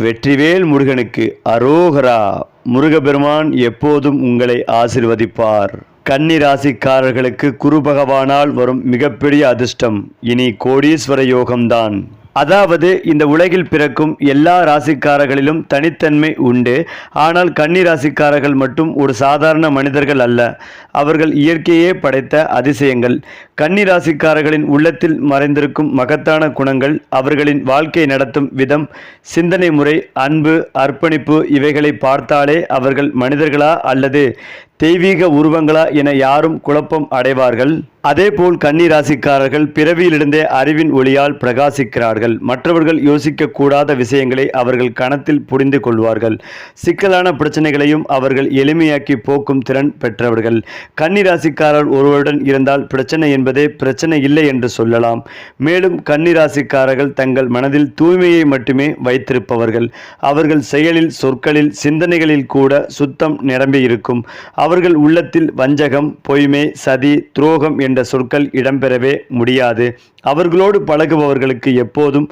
வெற்றிவேல் முருகனுக்கு அரோகரா. முருகபெருமான் எப்போதும் உங்களை ஆசிர்வதிப்பார். கன்னி ராசிக்காரர்களுக்கு குரு பகவானால் வரும் மிகப்பெரிய அதிர்ஷ்டம். இனி கோடீஸ்வர யோகம்தான். அதாவது இந்த உலகில் பிறக்கும் எல்லா ராசிக்காரர்களிலும் தனித்தன்மை உண்டு. ஆனால் கன்னி ராசிக்காரர்கள் மட்டும் ஒரு சாதாரண மனிதர்கள் அல்ல. அவர்கள் இயற்கையே படைத்த அதிசயங்கள். கன்னி ராசிக்காரர்களின் உள்ளத்தில் மறைந்திருக்கும் மகத்தான குணங்கள் அவர்களின் வாழ்க்கை நடத்தும் விதம் சிந்தனை முறை அன்பு அர்ப்பணிப்பு இவைகளை பார்த்தாலே அவர்கள் மனிதர்களா அல்லது தெய்வீக உருவங்களா என யாரும் குழப்பம் அடைவார்கள். அதேபோல் கன்னி ராசிக்காரர்கள் பிறவியிலிருந்தே அறிவின் ஒளியால் பிரகாசிக்கிறார்கள். மற்றவர்கள் யோசிக்க கூடாத விஷயங்களை அவர்கள் கணத்தில் புரிந்து கொள்வார்கள். சிக்கலான பிரச்சனைகளையும் அவர்கள் எளிமையாக்கி போக்கும் திறன் பெற்றவர்கள். கன்னி ராசிக்காரர் ஒருவருடன் இருந்தால் பிரச்சனை என்பதே பிரச்சனை இல்லை என்று சொல்லலாம். மேலும் கன்னி ராசிக்காரர்கள் தங்கள் மனதில் தூய்மையை மட்டுமே வைத்திருப்பவர்கள். அவர்கள் செயலில் சொற்களில் சிந்தனைகளில் கூட சுத்தம் நிரம்பி இருக்கும் அவர்கள் உள்ளத்தில் வஞ்சகம் பொய்மை சதி துரோகம் என்ற சொற்கள் இடம்பெறவே முடியாது. அவர்களோடு பழகுபவர்களுக்கு எப்போதும்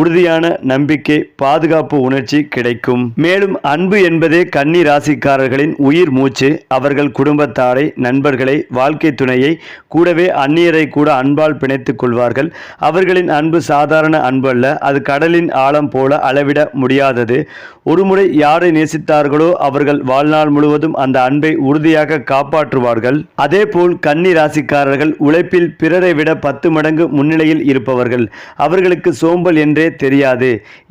உறுதியான நம்பிக்கை பாதுகாப்பு உணர்ச்சி கிடைக்கும். மேலும் அன்பு என்பதே கன்னி ராசிக்காரர்களின் உயிர் மூச்சு. அவர்கள் குடும்பத்தாரை நண்பர்களை வாழ்க்கை துணையை கூடவே அந்நியரை கூட அன்பால் பிணைத்துக் கொள்வார்கள். அவர்களின் அன்பு சாதாரண அன்பு அல்ல. அது கடலின் ஆழம் போல அளவிட முடியாதது. ஒருமுறை யாரை நேசித்தார்களோ அவர்கள் வாழ்நாள் முழுவதும் அந்த அன்பை உறுதியாக காப்பாற்றுவார்கள். அதேபோல் கன்னி ராசிக்காரர்கள் உழைப்பில் பிறரை விட பத்து மடங்கு முன்னிலையில் இருப்பவர்கள். அவர்களுக்கு சோம்பல் என்றே தெரியாது.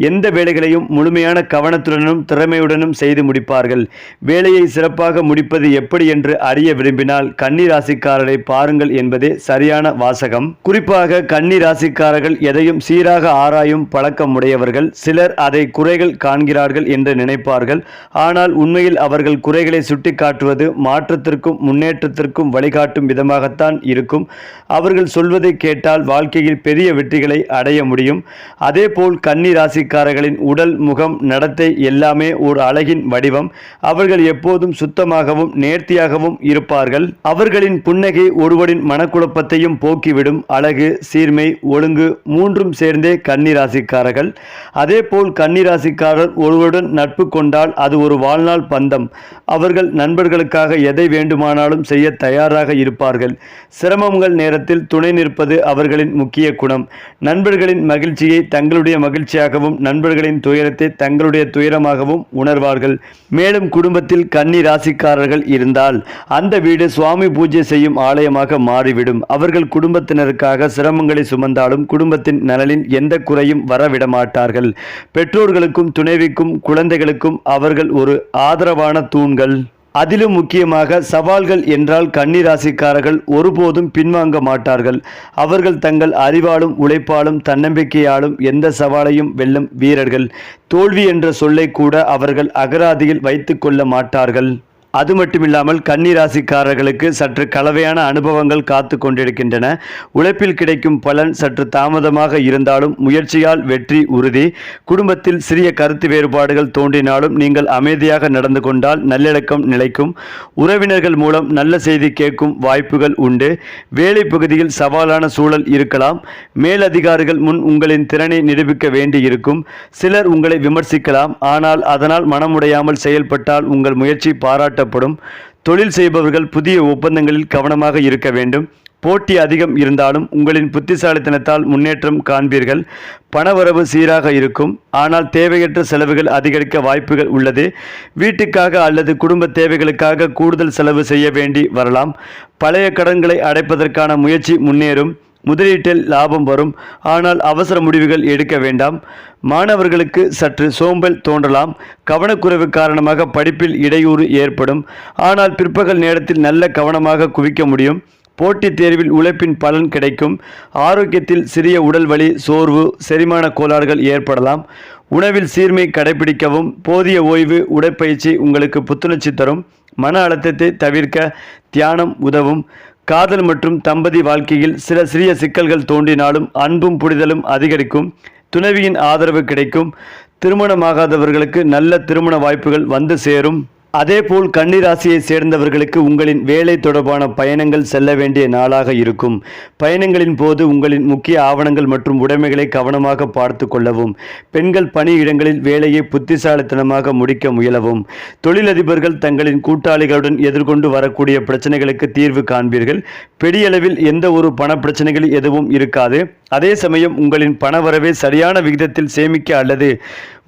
எந்த வேலைகளையும் முழுமையான கவனத்துடனும் திறமையுடனும் செய்து முடிப்பார்கள். வேலையை சிறப்பாக முடிப்பது எப்படி என்று அறிய விரும்பினால் கன்னி ராசிக்காரரை பாருங்கள் என்பதே சரியான வாசகம். குறிப்பாக கன்னி ராசிக்காரர்கள் எதையும் சீராக ஆராயும் பழக்கம் உடையவர்கள் சிலர் அதை குறைகள் காண்கிறார்கள் என்று நினைப்பார்கள். ஆனால் உண்மையில் அவர்கள் குறைகளை சுட்டிக்காட்டுவது மாற்றத்திற்கும் முன்னேற்றத்திற்கும் வழிகாட்டும் விதமாகத்தான் இருக்கும். அவர்கள் சொல்வதை கேட்டால் வாழ்க்கை வாழ்க்கையில் பெரிய வெற்றிகளை அடைய முடியும். அதேபோல் கன்னி ராசிக்காரர்களின் உடல் முகம் நடத்தை எல்லாமே ஒரு அழகின் வடிவம். அவர்கள் எப்போதும் சுத்தமாகவும் நேர்த்தியாகவும் இருப்பார்கள். அவர்களின் புன்னகை ஒருவரின் மனக்குழப்பத்தையும் போக்கிவிடும். அழகு சீர்மை ஒழுங்கு மூன்றும் சேர்ந்தே கன்னி ராசிக்காரர்கள். அதேபோல் கன்னி ராசிக்காரர் ஒருவருடன் நட்பு கொண்டால் அது ஒரு வாழ்நாள் பந்தம். அவர்கள் நண்பர்களுக்காக எதை வேண்டுமானாலும் செய்ய தயாராக இருப்பார்கள். சிரமங்கள் நேரத்தில் துணை நிற்பது அவர்களின் முக்கிய குணம். நண்பர்களின் மகிழ்ச்சியை தங்களுடைய மகிழ்ச்சியாகவும் நண்பர்களின் துயரத்தை தங்களுடைய துயரமாகவும் உணர்வார்கள். மேலும் குடும்பத்தில் கன்னி ராசிக்காரர்கள் இருந்தால் அந்த வீடு சுவாமி பூஜை செய்யும் ஆலயமாக மாறிவிடும். அவர்கள் குடும்பத்தினருக்காக சிரமங்களை சுமந்தாலும் குடும்பத்தின் நலனில் எந்த குறையும் வரவிட மாட்டார்கள். பெற்றோர்களுக்கும் துணைவிக்கும் குழந்தைகளுக்கும் அவர்கள் ஒரு ஆதரவான தூண்கள். அதிலும் முக்கியமாக சவால்கள் என்றால் கன்னிராசிக்காரர்கள் ஒருபோதும் பின்வாங்க மாட்டார்கள். அவர்கள் தங்கள் அறிவாலும் உழைப்பாலும் தன்னம்பிக்கையாலும் எந்த சவாலையும் வெல்லும் வீரர்கள். தோல்வி என்ற சொல்லை கூட அவர்கள் அகராதியில் வைத்து கொள்ள மாட்டார்கள். அது மட்டுமில்லாமல் கன்னி ராசிக்காரர்களுக்கு சற்று கலவையான அனுபவங்கள் காத்து கொண்டிருக்கின்றன. உழைப்பில் கிடைக்கும் பலன் சற்று தாமதமாக இருந்தாலும் முயற்சியால் வெற்றி உறுதி. குடும்பத்தில் சிறிய கருத்து வேறுபாடுகள் தோன்றினாலும் நீங்கள் அமைதியாக நடந்து கொண்டால் நல்லிணக்கம் நிலைக்கும். உறவினர்கள் மூலம் நல்ல செய்தி கேட்கும் வாய்ப்புகள் உண்டு. வேலை பகுதியில் சவாலான சூழல் இருக்கலாம். மேலதிகாரிகள் முன் உங்களின் திறனை நிரூபிக்க வேண்டியிருக்கும். சிலர் உங்களை விமர்சிக்கலாம். ஆனால் அதனால் மனமுடையாமல் செயல்பட்டால் உங்கள் முயற்சி பாராட்ட காட்டப்படும். தொழில் செய்பவர்கள் புதிய ஒப்பந்தங்களில் கவனமாக இருக்க வேண்டும். போட்டி அதிகம் இருந்தாலும் உங்களின் புத்திசாலித்தனத்தால் முன்னேற்றம் காண்பீர்கள். பணவரவு சீராக இருக்கும். ஆனால் தேவையற்ற செலவுகள் அதிகரிக்க வாய்ப்புகள் உள்ளது. வீட்டுக்காக அல்லது குடும்ப தேவைகளுக்காக கூடுதல் செலவு செய்ய வேண்டி வரலாம். பழைய கடன்களை அடைப்பதற்கான முயற்சி முன்னேறும். முதலீட்டில் லாபம் வரும். ஆனால் அவசர முடிவுகள் எடுக்க வேண்டாம். மாணவர்களுக்கு சற்று சோம்பல் தோன்றலாம். கவனக்குறைவு காரணமாக படிப்பில் இடையூறு ஏற்படும். ஆனால் பிற்பகல் நேரத்தில் நல்ல கவனமாக குவிக்க முடியும். போட்டித் தேர்வில் உழைப்பின் பலன் கிடைக்கும். ஆரோக்கியத்தில் சிறிய உடல் வலி சோர்வு செரிமான கோளாறுகள் ஏற்படலாம். உணவில் சீர்மை கடைபிடிக்கவும் போதிய ஓய்வு உடற்பயிற்சி உங்களுக்கு புத்துணர்ச்சி தரும். மன அழுத்தத்தை தவிர்க்க தியானம் உதவும். காதல் மற்றும் தம்பதி வாழ்க்கையில் சில சிறிய சிக்கல்கள் தோன்றினாலும் அன்பும் புரிதலும் அதிகரிக்கும் துணைவியின் ஆதரவு கிடைக்கும் திருமணமாகாதவர்களுக்கு நல்ல திருமண வாய்ப்புகள் வந்து சேரும். அதேபோல் கன்னிராசியை சேர்ந்தவர்களுக்கு உங்களின் வேலை தொடர்பான பயணங்கள் செல்ல வேண்டிய நாளாக இருக்கும். பயணங்களின் போது உங்களின் முக்கிய ஆவணங்கள் மற்றும் உடைமைகளை கவனமாக பார்த்து கொள்ளவும் பெண்கள் பணியிடங்களில் வேலையை புத்திசாலித்தனமாக முடிக்க முயலவும். தொழிலதிபர்கள் தங்களின் கூட்டாளிகளுடன் எதிர்கொண்டு வரக்கூடிய பிரச்சனைகளுக்கு தீர்வு காண்பீர்கள். பெரியளவில் எந்த ஒரு பண பிரச்சனைகள் எதுவும் இருக்காது. அதே சமயம் உங்களின் பணவரவை சரியான விகிதத்தில் சேமிக்க அல்லது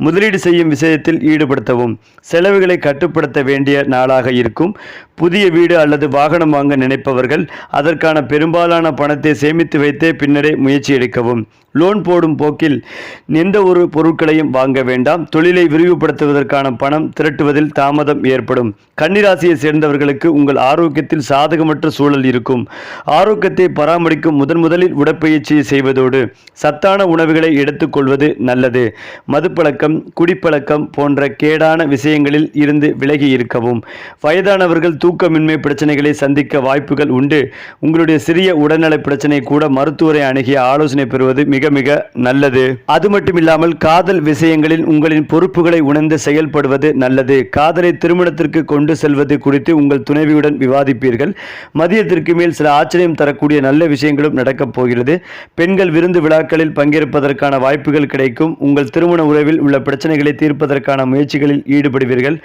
முதலீடு செய்யும் விஷயத்தில் ஈடுபடுத்தவும் செலவுகளை கட்டுப்படுத்த வேண்டிய நாளாக இருக்கும். புதிய வீடு அல்லது வாகனம் வாங்க நினைப்பவர்கள் அதற்கான பெரும்பாலான பணத்தை சேமித்து வைத்தே பின்னரே முயற்சி எடுக்கவும். லோன் போடும் போக்கில் எந்த ஒரு பொருட்களையும் வாங்க வேண்டாம். தொழிலை விரிவுபடுத்துவதற்கான பணம் திரட்டுவதில் தாமதம் ஏற்படும். கன்னிராசியை சேர்ந்தவர்களுக்கு உங்கள் ஆரோக்கியத்தில் சாதகமற்ற சூழல் இருக்கும். ஆரோக்கியத்தை பராமரிக்கும் முதன் முதலில் உடற்பயிற்சியை செய்வதோடு சத்தான உணவுகளை எடுத்துக்கொள்வது நல்லது. மதுப்பழக்கம் குடிப்பழக்கம் போன்ற கேடான விஷயங்களில் இருந்து விலகி இருக்கவும். வயதானவர்கள் தூக்கமின்மை பிரச்சனைகளை சந்திக்க வாய்ப்புகள் உண்டு. உங்களுடைய சிறிய உடல்நல பிரச்சனை கூட மருத்துவரை அணுகிய ஆலோசனை பெறுவது மிக மிக நல்லது. அது மட்டுமில்லாமல் காதல் விஷயங்களில் உங்களின் பொறுப்புகளை உணர்ந்து செயல்படுவது நல்லது. காதலை திருமணத்திற்கு கொண்டு செல்வது குறித்து உங்கள் துணைவியுடன் விவாதிப்பீர்கள். மதியத்திற்கு மேல் சில ஆச்சரியம் தரக்கூடிய நல்ல விஷயங்களும் நடக்கப் போகிறது. பெண்கள் விருந்து விழாக்களில் பங்கேற்பதற்கான வாய்ப்புகள் கிடைக்கும். உங்கள் திருமண உறவில் உள்ள பிரச்சனைகளை தீர்ப்பதற்கான முயற்சிகளில் ஈடுபடுவீர்கள்.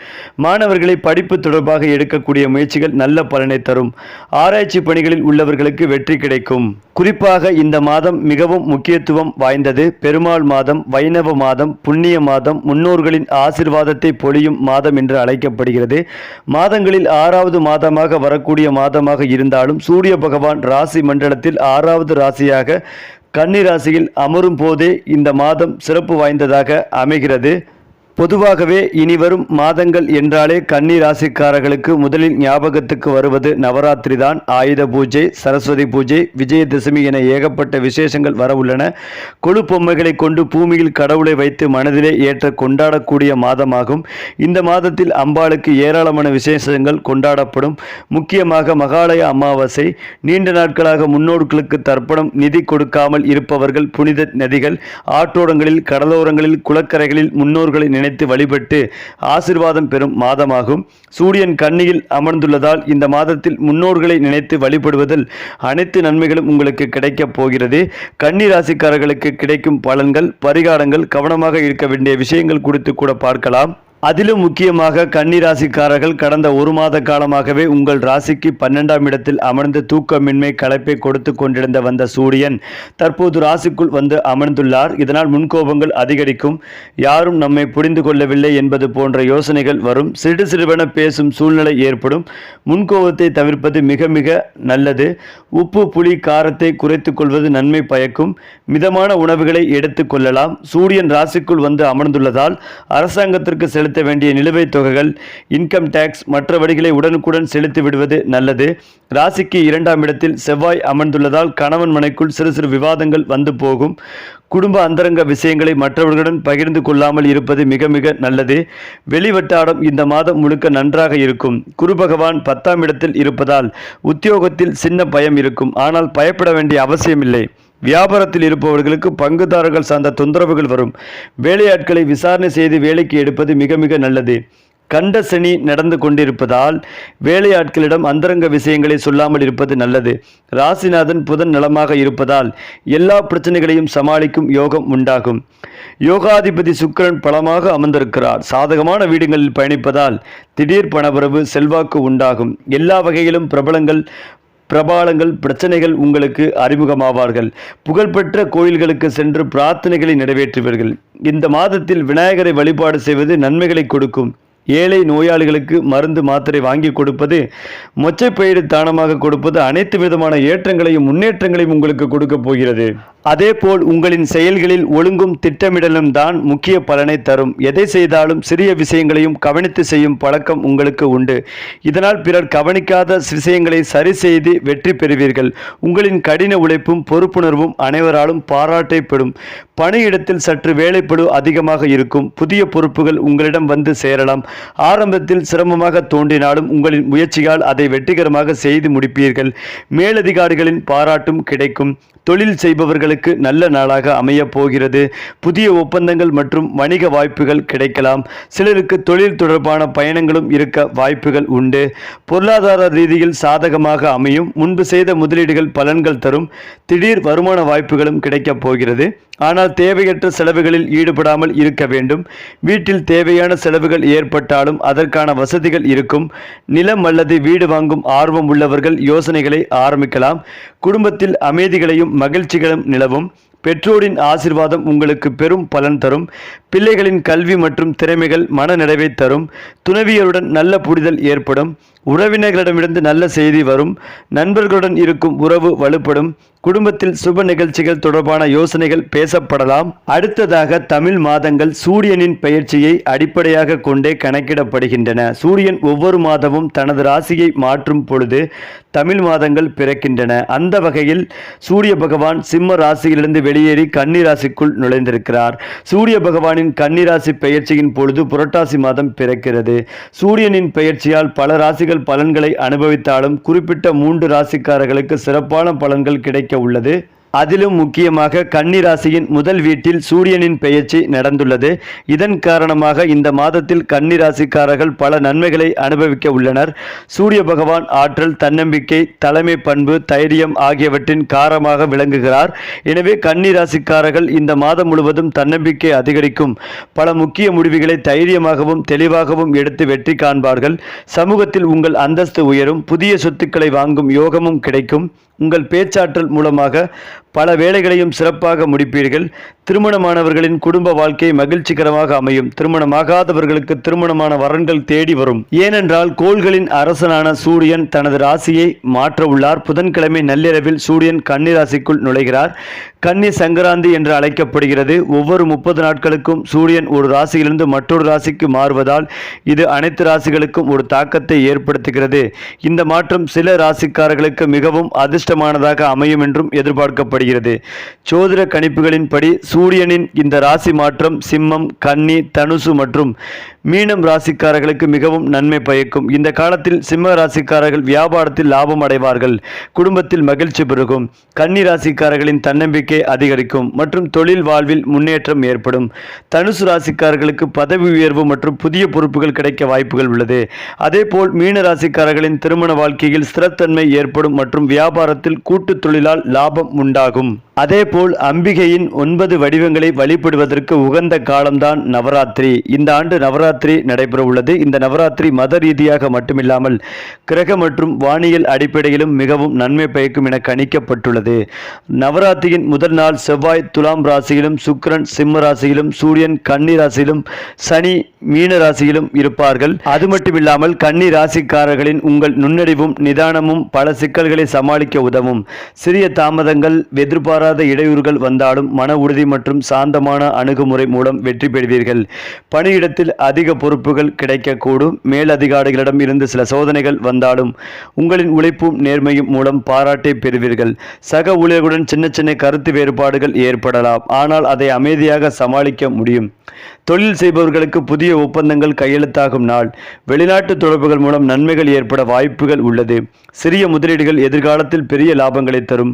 மாணவர்களை படிப்பு தொடர்பாக எடுக்கக்கூடிய முயற்சிகள் நல்ல பலனை தரும். ஆராய்ச்சி பணிகளில் உள்ளவர்களுக்கு வெற்றி கிடைக்கும். குறிப்பாக இந்த மாதம் மிகவும் முக்கியத்துவம் வாய்ந்தது. பெருமாள் மாதம் வைணவ மாதம் புண்ணிய மாதம் முன்னோர்களின் ஆசிர்வாதத்தை பொழியும் மாதம் என்று அழைக்கப்படுகிறது. மாதங்களில் ஆறாவது மாதமாக வரக்கூடிய மாதமாக இருந்தாலும் சூரிய பகவான் ராசி மண்டலத்தில் ஆறாவது ராசியாக கன்னி ராசியில் அமரும் போதே இந்த மாதம் சிறப்பு வாய்ந்ததாக அமைகிறது. பொதுவாகவே இனிவரும் மாதங்கள் என்றாலே கன்னி ராசிக்காரர்களுக்கு முதலில் ஞாபகத்துக்கு வருவது நவராத்திரி தான் ஆயுத பூஜை சரஸ்வதி பூஜை விஜயதசமி என ஏகப்பட்ட விசேஷங்கள் வரவுள்ளன கொழு பொம்மைகளை கொண்டு பூமியில் கடவுளை வைத்து மனதிலே ஏற்ற கொண்டாடக்கூடிய மாதமாகும். இந்த மாதத்தில் அம்பாளுக்கு ஏராளமான விசேஷங்கள் கொண்டாடப்படும். முக்கியமாக மகாலய அமாவாசை நீண்ட நாட்களாக முன்னோர்களுக்கு தர்ப்பணம் நிதி கொடுக்காமல் இருப்பவர்கள் புனித நதிகள் ஆற்றோரங்களில் கடலோரங்களில் குளக்கரைகளில் முன்னோர்களை நினைத்து வழிபட்டு ஆசிர்வாதம் பெறும் மாதமாகும். சூரியன் கண்ணியில் அமர்ந்துள்ளதால் இந்த மாதத்தில் முன்னோர்களை நினைத்து வழிபடுவதில் அனைத்து நன்மைகளும் உங்களுக்கு கிடைக்கப் போகிறது. கன்னி ராசிக்காரர்களுக்கு கிடைக்கும் பலன்கள் பரிகாரங்கள் கவனமாக இருக்க வேண்டிய விஷயங்கள் குறித்து கூட பார்க்கலாம். அதிலும் முக்கியமாக கன்னிராசிக்காரர்கள் கடந்த ஒரு மாத காலமாகவே உங்கள் ராசிக்கு பன்னெண்டாம் இடத்தில் அமர்ந்து தூக்கமின்மை களைப்பை கொடுத்து கொண்டிருந்த வந்த சூரியன் தற்போது ராசிக்குள் வந்து அமர்ந்துள்ளார். இதனால் முன்கோபங்கள் அதிகரிக்கும். யாரும் நம்மை புரிந்து கொள்ளவில்லை என்பது போன்ற யோசனைகள் வரும். சிறு சிறுவென பேசும் சூழ்நிலை ஏற்படும். முன்கோபத்தை தவிர்ப்பது மிக மிக நல்லது. உப்பு புளி காரத்தை குறைத்துக் கொள்வது நன்மை பயக்கும். மிதமான உணவுகளை எடுத்துக் கொள்ளலாம். சூரியன் ராசிக்குள் வந்து அமர்ந்துள்ளதால் அரசாங்கத்திற்கு செலுத்த வேண்டிய நிலுவைத் தொகைகள் இன்கம் டேக்ஸ் மற்ற வரிகளை உடனுக்குடன் செலுத்தி விடுவது நல்லது. ராசிக்கு இரண்டாம் இடத்தில் செவ்வாய் அமர்ந்துள்ளதால் கணவன் மனைக்குள் சிறு சிறு விவாதங்கள் வந்து போகும். குடும்ப அந்தரங்க விஷயங்களை மற்றவர்களுடன் பகிர்ந்து கொள்ளாமல் இருப்பது மிக மிக நல்லது. வெளிவட்டாரம் இந்த மாதம் முழுக்க நன்றாக இருக்கும். குரு பகவான் பத்தாம் இடத்தில் இருப்பதால் உத்தியோகத்தில் சின்ன பயம் இருக்கும். ஆனால் பயப்பட வேண்டிய அவசியமில்லை. வியாபாரத்தில் இருப்பவர்களுக்கு பங்குதாரர்கள் சார்ந்த தொந்தரவுகள் வரும். வேலையாட்களை விசாரணை செய்து வேலைக்கு எடுப்பது மிக மிக நல்லது. கண்ட சனி நடந்து கொண்டிருப்பதால் வேலையாட்களிடம் அந்தரங்க விஷயங்களை சொல்லாமல் இருப்பது நல்லது. ராசிநாதன் புதன் நலமாக இருப்பதால் எல்லா பிரச்சனைகளையும் சமாளிக்கும் யோகம் உண்டாகும். யோகாதிபதி சுக்கிரன் பலமாக அமர்ந்திருக்கிறார். சாதகமான வீடுகளில் பயணிப்பதால் திடீர் பணவரவு செல்வாக்கு உண்டாகும். எல்லா வகையிலும் பிரபலங்கள் பிரபாலங்கள் பிரச்சனைகள் உங்களுக்கு அறிமுகமாவார்கள். புகழ்பெற்ற கோயில்களுக்கு சென்று பிரார்த்தனைகளை நிறைவேற்றுவீர்கள். இந்த மாதத்தில் விநாயகரை வழிபாடு செய்வது நன்மைகளை கொடுக்கும். ஏழை நோயாளிகளுக்கு மருந்து மாத்திரை வாங்கி கொடுப்பது மொச்சைப்பயிறு தானமாக கொடுப்பது அனைத்து விதமான ஏற்றங்களையும் முன்னேற்றங்களையும் உங்களுக்கு கொடுக்கப் போகிறது. அதேபோல் உங்களின் செயல்களில் ஒழுங்கும் திட்டமிடலும் தான் முக்கிய பலனை தரும். எதை செய்தாலும் சிறிய விஷயங்களையும் கவனித்து செய்யும் பழக்கம் உங்களுக்கு உண்டு. இதனால் பிறர் கவனிக்காத விஷயங்களை சரி செய்து வெற்றி பெறுவீர்கள். உங்களின் கடின உழைப்பும் பொறுப்புணர்வும் அனைவராலும் பாராட்டை பெறும் பணியிடத்தில் சற்று வேலைப்படு அதிகமாக இருக்கும். புதிய பொறுப்புகள் உங்களிடம் வந்து சேரலாம். ஆரம்பத்தில் சிரமமாக தோன்றினாலும் உங்களின் முயற்சியால் அதை வெற்றிகரமாக செய்து முடிப்பீர்கள். மேலதிகாரிகளின் பாராட்டும் கிடைக்கும். தொழில் செய்பவர்கள் ராசிக்காரர்களுக்கு நல்ல நாளாக அமையப் போகிறது. புதிய ஒப்பந்தங்கள் மற்றும் வணிக வாய்ப்புகள் கிடைக்கலாம். சிலருக்கு தொழில் தொடர்பான பயணங்களும் இருக்க வாய்ப்புகள் உண்டு. பொருளாதார ரீதியில் சாதகமாக அமையும். முன்பு செய்த முதலீடுகள் பலன்கள் தரும். திடீர் வருமான வாய்ப்புகளும் கிடைக்கப் போகிறது. ஆனால் தேவையற்ற செலவுகளில் ஈடுபடாமல் இருக்க வேண்டும். வீட்டில் தேவையான செலவுகள் ஏற்பட்டாலும் அதற்கான வசதிகள் இருக்கும். நிலம் அல்லது வீடு வாங்கும் ஆர்வம் உள்ளவர்கள் யோசனைகளை ஆரம்பிக்கலாம். குடும்பத்தில் அமைதிகளையும் மகிழ்ச்சிகளும் நிலவும். பெற்றோரின் ஆசிர்வாதம் உங்களுக்கு பெரும் பலன் தரும். பிள்ளைகளின் கல்வி மற்றும் திறமைகள் மனநிறைவை தரும். துணவியருடன் நல்ல புரிதல் ஏற்படும். உறவினர்களிடமிருந்து நல்ல செய்தி வரும் நண்பர்களுடன் இருக்கும் உறவு வலுப்படும் குடும்பத்தில் சுப நிகழ்ச்சிகள் தொடர்பான யோசனைகள் பேசப்படலாம். அடுத்ததாக தமிழ் மாதங்கள் சூரியனின் பயிற்சியை அடிப்படையாக கொண்டே கணக்கிடப்படுகின்றன. சூரியன் ஒவ்வொரு மாதமும் தனது ராசியை மாற்றும் பொழுது தமிழ் மாதங்கள் பிறக்கின்றன. அந்த வகையில் சூரிய பகவான் சிம்ம ராசியிலிருந்து வெளியேறி கன்னிராசிக்குள் நுழைந்திருக்கிறார். சூரிய பகவானின் கன்னிராசி பயிற்சியின் பெயர்ச்சியின் பொழுது புரட்டாசி மாதம் பிறக்கிறது. சூரியனின் பெயர்ச்சியால் பல ராசிகள் பலன்களை அனுபவித்தாலும் குறிப்பிட்ட மூன்று ராசிக்காரர்களுக்கு சிறப்பான பலன்கள் கிடைக்க உள்ளது. அதிலும் முக்கியமாக கன்னிராசியின் முதல் வீட்டில் சூரியனின் பெயர்ச்சி நடந்துள்ளது. இதன் காரணமாக இந்த மாதத்தில் கன்னிராசிக்காரர்கள் பல நன்மைகளை அனுபவிக்க உள்ளனர். சூரிய பகவான் ஆற்றல் தன்னம்பிக்கை தலைமை பண்பு தைரியம் ஆகியவற்றின் காரமாக விளங்குகிறார். எனவே கன்னிராசிக்காரர்கள் இந்த மாதம் முழுவதும் தன்னம்பிக்கை அதிகரிக்கும். பல முக்கிய முடிவுகளை தைரியமாகவும் தெளிவாகவும் எடுத்து வெற்றி காண்பார்கள். சமூகத்தில் உங்கள் அந்தஸ்து உயரும். புதிய சொத்துக்களை வாங்கும் யோகமும் கிடைக்கும். உங்கள் பேச்சாற்றல் மூலமாக பல வேலைகளையும் சிறப்பாக முடிப்பீர்கள். திருமணமானவர்களின் குடும்ப வாழ்க்கை மகிழ்ச்சிகரமாக அமையும். திருமணமாகாதவர்களுக்கு திருமணமான வரன்கள் தேடி வரும். ஏனென்றால் கோள்களின் அரசனான சூரியன் தனது ராசியை மாற்ற உள்ளார். புதன்கிழமை நள்ளிரவில் சூரியன் கன்னி ராசிக்குள் நுழைகிறார். கன்னி சங்கராந்தி என்று அழைக்கப்படுகிறது. ஒவ்வொரு முப்பது நாட்களுக்கும் சூரியன் ஒரு ராசியிலிருந்து மற்றொரு ராசிக்கு மாறுவதால் இது அனைத்து ராசிகளுக்கும் ஒரு தாக்கத்தை ஏற்படுத்துகிறது. இந்த மாற்றம் சில ராசிக்காரர்களுக்கு மிகவும் அதிர்ஷ்டமானதாக அமையும் என்றும் எதிர்பார்க்கப்படுகிறது. ஜோதிட கணிப்புகளின்படி சூரியனின் இந்த ராசி மாற்றம் சிம்மம் கன்னி தனுசு மற்றும் மீனம் ராசிக்காரர்களுக்கு மிகவும் நன்மை பயக்கும். இந்த காலத்தில் சிம்ம ராசிக்காரர்கள் வியாபாரத்தில் லாபம் அடைவார்கள். குடும்பத்தில் மகிழ்ச்சி பெருகும். கன்னி ராசிக்காரர்களின் தன்னம்பிக்கை அதிகரிக்கும் மற்றும் தொழில் வாழ்வில் முன்னேற்றம் ஏற்படும். தனுசு ராசிக்காரர்களுக்கு பதவி உயர்வு மற்றும் புதிய பொறுப்புகள் கிடைக்க வாய்ப்புகள் உள்ளது. அதேபோல் மீன ராசிக்காரர்களின் திருமண வாழ்க்கையில் ஸ்திரத்தன்மை ஏற்படும் மற்றும் வியாபாரத்தில் கூட்டு தொழிலால் லாபம் உண்டாகும். உருவாகும் அதேபோல் அம்பிகையின் ஒன்பது வடிவங்களை வழிபடுவதற்கு உகந்த காலம்தான் நவராத்திரி. இந்த ஆண்டு நவராத்திரி நடைபெற உள்ளது இந்த நவராத்திரி மத ரீதியாக மட்டுமில்லாமல் கிரக மற்றும் வானியல் அடிப்படையிலும் மிகவும் நன்மை பயக்கும் என கணிக்கப்பட்டுள்ளது. நவராத்திரியின் முதல் நாள் செவ்வாய் துலாம் ராசியிலும் சுக்கரன் சிம்ம ராசியிலும் சூரியன் கன்னி ராசியிலும் சனி மீன ராசியிலும் இருப்பார்கள். அது மட்டுமில்லாமல் கன்னி ராசிக்காரர்களின் உங்கள் நுண்ணறிவும் நிதானமும் பல சிக்கல்களை சமாளிக்க உதவும். சிறிய தாமதங்கள் எதிர்பாராத இடையூறுகள் வந்தாலும் மன உறுதி மற்றும் சாந்தமான அணுகுமுறை மூலம் வெற்றி பெறுவீர்கள். பணியிடத்தில் அதிக பொறுப்புகள் கிடைக்கக்கூடும். மேலதிகாரிகளிடம் இருந்து சில சோதனைகள் வந்தாலும் உங்களின் உழைப்பும் நேர்மையும் மூலம் பாராட்டை பெறுவீர்கள். சக ஊழியர்களுடன் சின்ன சின்ன கருத்து வேறுபாடுகள் ஏற்படலாம். ஆனால் அதை அமைதியாக சமாளிக்க முடியும். தொழில் செய்பவர்களுக்கு புதிய ஒப்பந்தங்கள் கையெழுத்தாகும் நாள். வெளிநாட்டு தொடர்புகள் மூலம் நன்மைகள் ஏற்பட வாய்ப்புகள் உள்ளது. சிறிய முதலீடுகள் எதிர்காலத்தில் பெரிய லாபங்களை தரும்.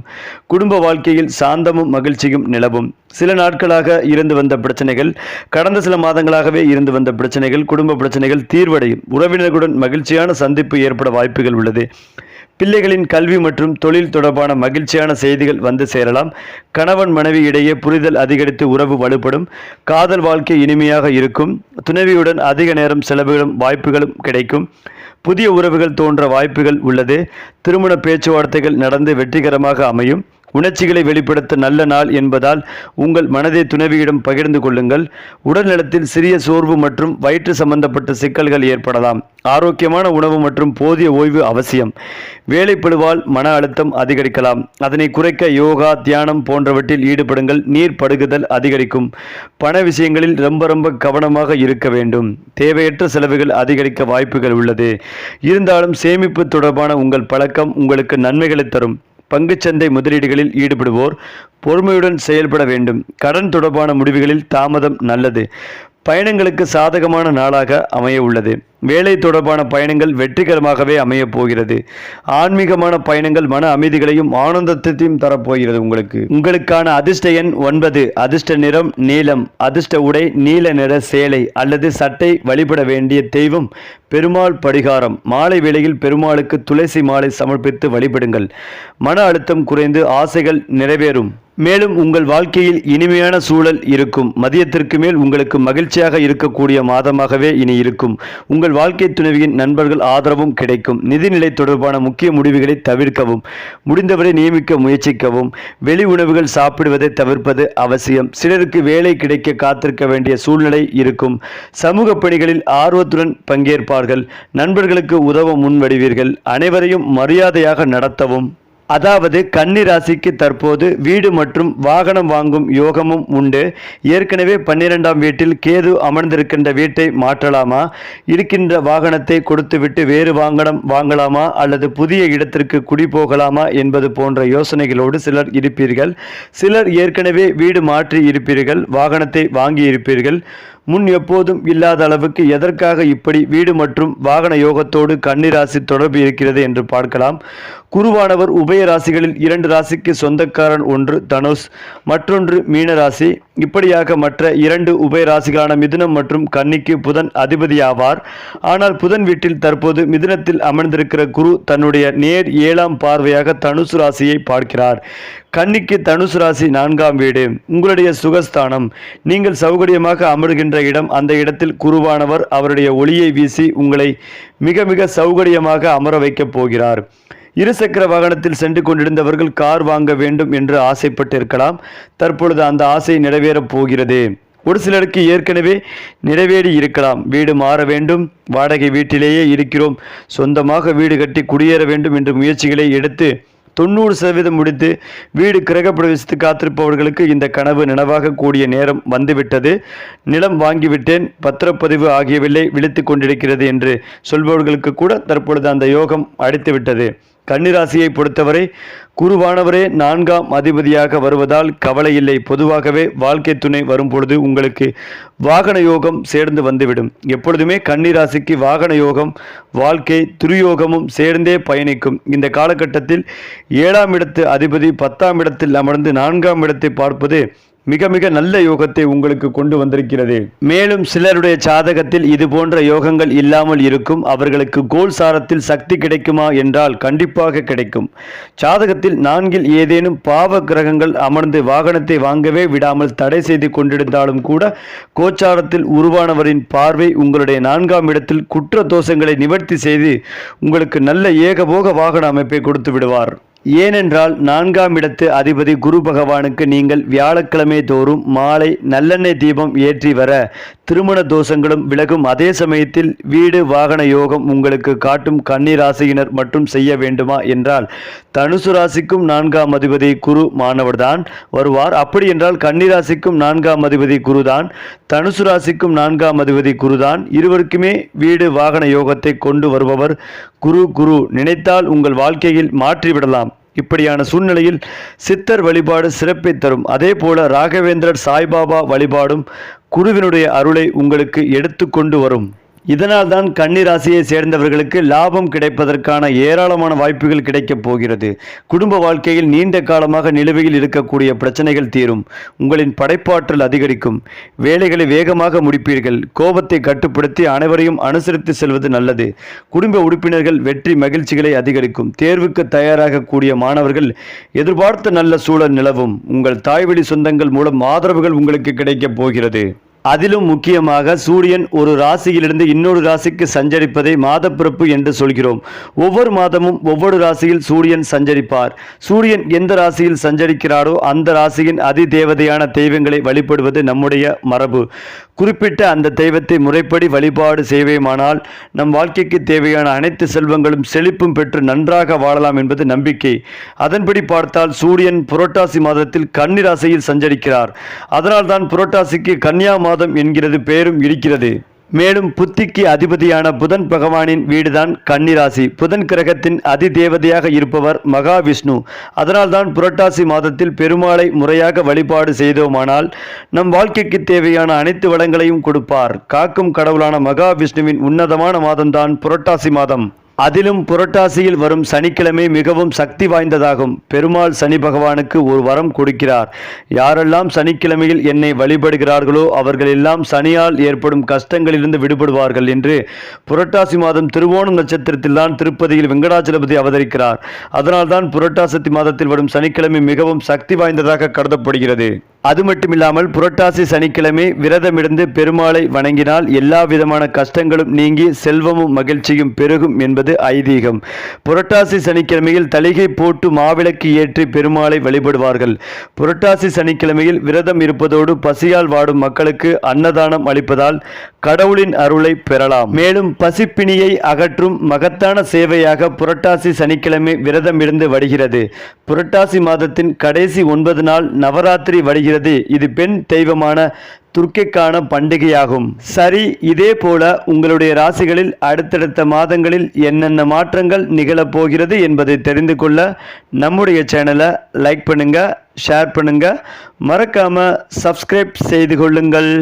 குடும்ப வாழ்க்கையில் சாந்தமும் மகிழ்ச்சியும் நிலவும். சில நாட்களாக இருந்து வந்த பிரச்சனைகள் கடந்த சில மாதங்களாகவே இருந்து வந்த பிரச்சனைகள் குடும்ப பிரச்சனைகள் தீர்வடையும். உறவினர்களுடன் மகிழ்ச்சியான சந்திப்பு ஏற்பட வாய்ப்புகள் உள்ளது. பிள்ளைகளின் கல்வி மற்றும் தொழில் தொடர்பான மகிழ்ச்சியான செய்திகள் வந்து சேரலாம். கணவன் மனைவி இடையே புரிதல் அதிகரித்து உறவு வலுப்படும். காதல் வாழ்க்கை இனிமையாக இருக்கும். துணைவியுடன் அதிக நேரம் செலவிடும் வாய்ப்புகளும் கிடைக்கும். புதிய உறவுகள் தோன்ற வாய்ப்புகள் உள்ளது. திருமண பேச்சுவார்த்தைகள் நடந்து வெற்றிகரமாக அமையும். உணர்ச்சிகளை வெளிப்படுத்த நல்ல நாள் என்பதால் உங்கள் மனதை துணைவியிடம் பகிர்ந்து கொள்ளுங்கள். உடல் நலத்தில் சிறிய சோர்வு மற்றும் வயிற்று சம்பந்தப்பட்ட சிக்கல்கள் ஏற்படலாம். ஆரோக்கியமான உணவு மற்றும் போதிய ஓய்வு அவசியம். வேலைப்படுவால் மன அழுத்தம் அதிகரிக்கலாம். அதனை குறைக்க யோகா தியானம் போன்றவற்றில் ஈடுபடுங்கள். நீர் படுகுதல் அதிகரிக்கும். பண விஷயங்களில் ரொம்ப ரொம்ப கவனமாக இருக்க வேண்டும். தேவையற்ற செலவுகள் அதிகரிக்க வாய்ப்புகள் உள்ளது. இருந்தாலும் சேமிப்பு தொடர்பான உங்கள் பழக்கம் உங்களுக்கு நன்மைகளை தரும். பங்குச்சந்தை முதலீடுகளில் ஈடுபடுவோர் பொறுமையுடன் செயல்பட வேண்டும். கடன் தொடர்பான முடிவுகளில் தாமதம் நல்லது. பயணங்களுக்கு சாதகமான நாளாக அமைய உள்ளது வேலை தொடர்பான பயணங்கள் வெற்றிகரமாகவே அமையப் போகிறது. ஆன்மீகமான பயணங்கள் மன அமைதிகளையும் ஆனந்தத்தையும் தரப்போகிறது உங்களுக்கு. உங்களுக்கான அதிர்ஷ்ட எண் ஒன்பது. அதிர்ஷ்ட நிறம் நீலம். அதிர்ஷ்ட உடை நீல நிற சேலை அல்லது சட்டை வழிபட வேண்டிய தெய்வம் பெருமாள் படிகாரம் மாலை வேளையில் பெருமாளுக்கு துளசி மாலை சமர்ப்பித்து வழிபடுங்கள். மன அழுத்தம் குறைந்து ஆசைகள் நிறைவேறும். மேலும் உங்கள் வாழ்க்கையில் இனிமையான சூழல் இருக்கும். மதியத்திற்கு மேல் உங்களுக்கு மகிழ்ச்சியாக இருக்கக்கூடிய மாதமாகவே இனி இருக்கும். உங்கள் வாழ்க்கை துணைவியின் நண்பர்கள் ஆதரவும் கிடைக்கும். நிதிநிலை தொடர்பான முக்கிய முடிவுகளை தவிர்க்கவும் முடிந்தவரை நியமிக்க முயற்சிக்கவும் வெளி உணவுகள் சாப்பிடுவதை தவிர்ப்பது அவசியம். சிலருக்கு வேலை கிடைக்க காத்திருக்க வேண்டிய சூழ்நிலை இருக்கும். சமூக பணிகளில் ஆர்வத்துடன் பங்கேற்பார்கள். நண்பர்களுக்கு உதவ முன்வடிவீர்கள் அனைவரையும் மரியாதையாக நடத்தவும். அதாவது கன்னி ராசிக்கு தற்போது வீடு மற்றும் வாகனம் வாங்கும் யோகமும் உண்டு. ஏற்கனவே பன்னிரெண்டாம் வீட்டில் கேது அமர்ந்திருக்கின்ற வீட்டை மாற்றலாமா? இருக்கின்ற வாகனத்தை கொடுத்துவிட்டு வேறு வாகனம் வாங்கலாமா? அல்லது புதிய இடத்திற்கு குடி போகலாமா? என்பது போன்ற யோசனைகளோடு சிலர் இருப்பீர்கள். சிலர் ஏற்கனவே வீடு மாற்றி இருப்பீர்கள் வாகனத்தை வாங்கி இருப்பீர்கள். முன் எப்போதும் இல்லாத அளவுக்கு எதற்காக இப்படி வீடு மற்றும் வாகன யோகத்தோடு கன்னிராசி தொடர்பு இருக்கிறது என்று பார்க்கலாம். குருவானவர் உபய ராசிகளில் இரண்டு ராசிக்கு சொந்தக்காரன் ஒன்று தனுஷ் மற்றொன்று மீன ராசி இப்படியாக மற்ற இரண்டு உபய ராசிகளான மிதுனம் மற்றும் கன்னிக்கு புதன் அதிபதியாவார் ஆனால் புதன் வீட்டில் தற்போது மிதுனத்தில் அமர்ந்திருக்கிற குரு தன்னுடைய நேர் ஏழாம் பார்வையாக தனுசு ராசியை பார்க்கிறார். கன்னிக்கு தனுசு ராசி நான்காம் வீடு. உங்களுடைய சுகஸ்தானம். நீங்கள் சௌகரியமாக அமர்கின்ற இடம் அந்த இடத்தில் குருவானவர் அவருடைய ஒளியை வீசி உங்களை மிக மிக சௌகரியமாக அமர வைக்கப் போகிறார். இருசக்கர வாகனத்தில் சென்று கொண்டிருந்தவர்கள் கார் வாங்க வேண்டும் என்று ஆசைப்பட்டிருக்கலாம். தற்பொழுது அந்த ஆசை நிறைவேறப் போகிறது. ஒரு சிலருக்கு ஏற்கனவே நிறைவேறி இருக்கலாம். வீடு மாற வேண்டும். வாடகை வீட்டிலேயே இருக்கிறோம். சொந்தமாக வீடு கட்டி குடியேற வேண்டும் என்ற முயற்சிகளை எடுத்து தொண்ணூறு சதவீதம் முடித்து வீடு கிரகப்பிரவேசித்து காத்திருப்பவர்களுக்கு இந்த கனவு நினைவாக கூடிய நேரம் வந்துவிட்டது. நிலம் வாங்கிவிட்டேன். பத்திரப்பதிவு ஆகியவில்லை விழித்து கொண்டிருக்கிறது என்று சொல்பவர்களுக்கு கூட தற்பொழுது அந்த யோகம் அடித்துவிட்டது. கன்னிராசியை பொறுத்தவரை குருவானவரே நான்காம் அதிபதியாக வருவதால் கவலை இல்லை. பொதுவாகவே வாழ்க்கை துணை வரும்பொழுது உங்களுக்கு வாகன யோகம் சேர்ந்து வந்துவிடும். எப்பொழுதுமே கன்னிராசிக்கு வாகன யோகம் வாழ்க்கை துரியோகமும் சேர்ந்தே பயணிக்கும். இந்த காலகட்டத்தில் ஏழாம் இடத்து அதிபதி பத்தாம் இடத்தில் அமர்ந்து நான்காம் இடத்தை பார்ப்பது மிக மிக நல்ல யோகத்தை உங்களுக்கு கொண்டு வந்திருக்கிறது. மேலும் சிலருடைய சாதகத்தில் இது போன்ற யோகங்கள் இல்லாமல் இருக்கும். அவர்களுக்கு கோல் சாரத்தில் சக்தி கிடைக்குமா என்றால் கண்டிப்பாக கிடைக்கும். சாதகத்தில் நான்கில் ஏதேனும் பாவ கிரகங்கள் அமர்ந்து வாகனத்தை வாங்கவே விடாமல் தடை செய்து கொண்டிருந்தாலும் கூட கோச்சாரத்தில் உருவானவரின் பார்வை உங்களுடைய நான்காம் இடத்தில் குற்ற தோஷங்களை நிவர்த்தி செய்து உங்களுக்கு நல்ல ஏகபோக வாகன அமைப்பை கொடுத்து விடுவார். ஏனென்றால் நான்காம் இடத்து அதிபதி குரு பகவானுக்கு நீங்கள் வியாழக்கிழமை தோறும் மாலை நல்லெண்ணெய் தீபம் ஏற்றி வர திருமண தோஷங்களும் விலகும். அதே சமயத்தில் வீடு வாகன யோகம் உங்களுக்கு காட்டும் கன்னி ராசியினர் மட்டும் செய்ய வேண்டுமா என்றால் தனுசு ராசிக்கும் நான்காம் அதிபதி குரு மாணவர்தான். வருவார். அப்படி என்றால் கன்னி ராசிக்கும் நான்காம் அதிபதி குருதான். தனுசு ராசிக்கும் நான்காம் அதிபதி குருதான். இருவருக்குமே வீடு வாகன யோகத்தை கொண்டு வருபவர் குரு குரு. நினைத்தால் உங்கள் வாழ்க்கையில் மாற்றிவிடலாம். இப்படியான சூழ்நிலையில் சித்தர் வழிபாடு சிறப்பை தரும். அதே போல ராகவேந்திரர் சாய்பாபா வழிபாடும் குருவினுடைய அருளை உங்களுக்கு எடுத்து கொண்டு வரும். இதனால் தான் கன்னி ராசியை சேர்ந்தவர்களுக்கு லாபம் கிடைப்பதற்கான ஏராளமான வாய்ப்புகள் கிடைக்கப் போகிறது. குடும்ப வாழ்க்கையில் நீண்ட காலமாக நிலுவையில் இருக்கக்கூடிய பிரச்சனைகள் தீரும். உங்களின் படைப்பாற்றல் அதிகரிக்கும். வேலைகளை வேகமாக முடிப்பீர்கள். கோபத்தை கட்டுப்படுத்தி அனைவரையும் அனுசரித்து செல்வது நல்லது. குடும்ப உறுப்பினர்கள் வெற்றி மகிழ்ச்சிகளை அதிகரிக்கும். தேர்வுக்கு தயாராகக்கூடிய மாணவர்கள் எதிர்பார்த்த நல்ல சூழல் நிலவும். உங்கள் தாய்வழி சொந்தங்கள் மூலம் ஆதரவுகள் உங்களுக்கு கிடைக்கப் போகிறது. அதிலும் முக்கியமாக சூரியன் ஒரு ராசியிலிருந்து இன்னொரு ராசிக்கு சஞ்சரிப்பதை மாதப்பிறப்பு என்று சொல்கிறோம். ஒவ்வொரு மாதமும் ஒவ்வொரு ராசியில் சூரியன் சஞ்சரிப்பார். சூரியன் எந்த ராசியில் சஞ்சரிக்கிறாரோ அந்த ராசியின் அதி தேவதையான தெய்வங்களை வழிபடுவது நம்முடைய மரபு. குறிப்பிட்ட அந்த தெய்வத்தை முறைப்படி வழிபாடு செய்வேமானால் நம் வாழ்க்கைக்கு தேவையான அனைத்து செல்வங்களும் செழிப்பும் பெற்று நன்றாக வாழலாம் என்பது நம்பிக்கை. அதன்படி பார்த்தால் சூரியன் புரட்டாசி மாதத்தில் கன்னி ராசியில் சஞ்சரிக்கிறார். அதனால்தான் புரட்டாசிக்கு கன்னியா மாதம் என்கிறது பெயரும் இருக்கிறது. மேலும் புத்திக்கு அதிபதியான புதன் பகவானின் வீடுதான் கன்னிராசி. புதன் கிரகத்தின் அதிதேவதையாக இருப்பவர் மகாவிஷ்ணு. அதனால்தான் புரட்டாசி மாதத்தில் பெருமாளை முறையாக வழிபாடு செய்தோமானால் நம் வாழ்க்கைக்கு தேவையான அனைத்து வளங்களையும் கொடுப்பார். காக்கும் கடவுளான மகாவிஷ்ணுவின் உன்னதமான மாதம்தான் புரட்டாசி மாதம். அதிலும் புரட்டாசியில் வரும் சனிக்கிழமை மிகவும் சக்தி வாய்ந்ததாகும். பெருமாள் சனி பகவானுக்கு ஒரு வரம் கொடுக்கிறார். யாரெல்லாம் சனிக்கிழமையில் என்னை வழிபடுகிறார்களோ அவர்கள் எல்லாம் சனியால் ஏற்படும் கஷ்டங்களிலிருந்து விடுபடுவார்கள் என்று புரட்டாசி மாதம் திருவோணம் நட்சத்திரத்தில்தான் திருப்பதியில் வெங்கடாச்சலபதி அவதரிக்கிறார். அதனால்தான் புரட்டாசத்தி மாதத்தில் வரும் சனிக்கிழமை மிகவும் சக்தி வாய்ந்ததாக கருதப்படுகிறது. அது மட்டுமில்லாமல் புரட்டாசி சனிக்கிழமை விரதமிருந்து பெருமாளை வணங்கினால் எல்லா விதமான கஷ்டங்களும் நீங்கி செல்வமும் மகிழ்ச்சியும் பெருகும் என்பது ஐதீகம். புரட்டாசி சனிக்கிழமையில் தலிகை போட்டு மாவிளக்கு ஏற்றி பெருமாளை வழிபடுவார்கள். புரட்டாசி சனிக்கிழமையில் விரதம் இருப்பதோடு பசியால் வாடும் மக்களுக்கு அன்னதானம் அளிப்பதால் கடவுளின் அருளை பெறலாம். மேலும் பசிப்பிணியை அகற்றும் மகத்தான சேவையாக புரட்டாசி சனிக்கிழமை விரதம் இருந்து வருகிறது. புரட்டாசி மாதத்தின் கடைசி ஒன்பது நாள் நவராத்திரி வருகிறது. இது பெண் தெய்வமான துர்க்கைக்கான பண்டிகையாகும். சரி இதே போல உங்களுடைய ராசிகளில் அடுத்தடுத்த மாதங்களில் என்னென்ன மாற்றங்கள் நிகழப்போகிறது என்பதை தெரிந்து கொள்ள நம்முடைய சேனலை லைக் பண்ணுங்க ஷேர் பண்ணுங்க. மறக்காம சப்ஸ்கிரைப் செய்து கொள்ளுங்கள்.